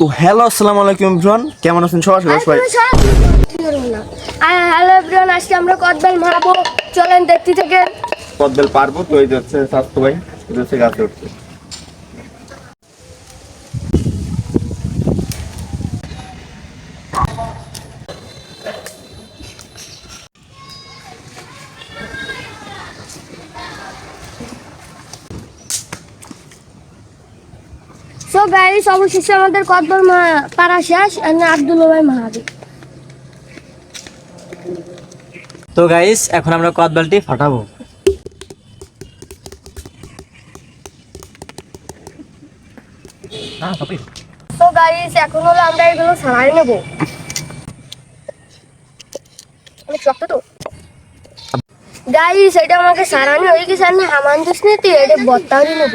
তো হ্যালো আসসালামু আলাইকুম ইমরান। কেমন আছেন সবাই? সবাই হ্যালো ইমরান আজকে আমরা কদবেল মারবো। চলেন দেখতে থেকে। কদবেল পারব তো এই যাচ্ছে স্বাস্থ্য ভাই গাছে উঠছে। সো গাইস অবশেষে আমাদের পাড়া শেষ আব্দুল ভাই মারাবে তো গাইস এখন আমরা কদবালটি ফাটাবো। তো গাইস এখন হলো আমরা এগুলো সারাই নেব। অনেক শক্ত তো। গাইস এটা আমাকে সারানি হয়ে গেছে আমি হামান দিস নি তুই এটা বত্তাওয়ারি নেব।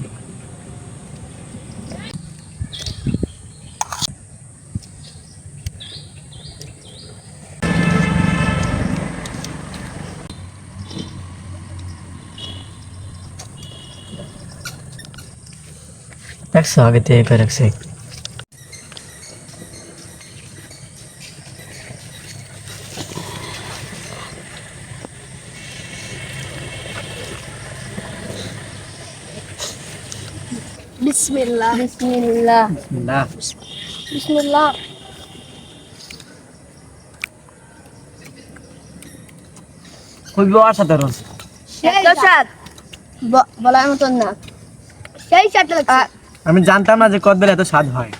দেখছ আগে থেকে করে রাখছি বিসমিল্লাহ বিসমিল্লাহ না বিসমিল্লাহ খুবই অসাধারণ এত স্বাদ বলার মতন না সেই লাগছে আমি জানতাম না যে কদবেল এত স্বাদ হয়।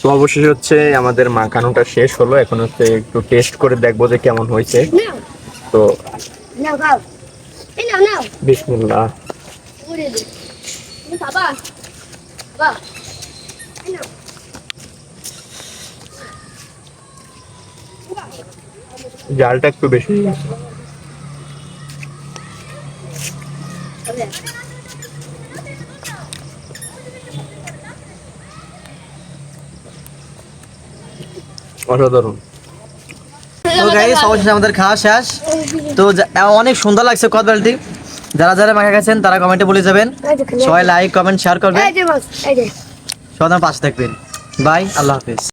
তো অবশেষে হচ্ছে আমাদের মাখানোটা শেষ হলো। এখন হচ্ছে একটু টেস্ট করে দেখব যে কেমন হয়েছে। তো নাও খাও এই নাও নাও বিসমিল্লাহ। জালটা একটু বেশি হয়ে গেছে। অসাধারণ। তো গাইস অবশেষে আমাদের খাওয়া শেষ। তো অনেক সুন্দর লাগছে কদবেলটি যারা যারা মাখা গেছেন তারা কমেন্টে বলে যাবেন। সবাই লাইক কমেন্ট শেয়ার করবেন। সবার পাশে থাকবেন। বাই আল্লাহ হাফিজ।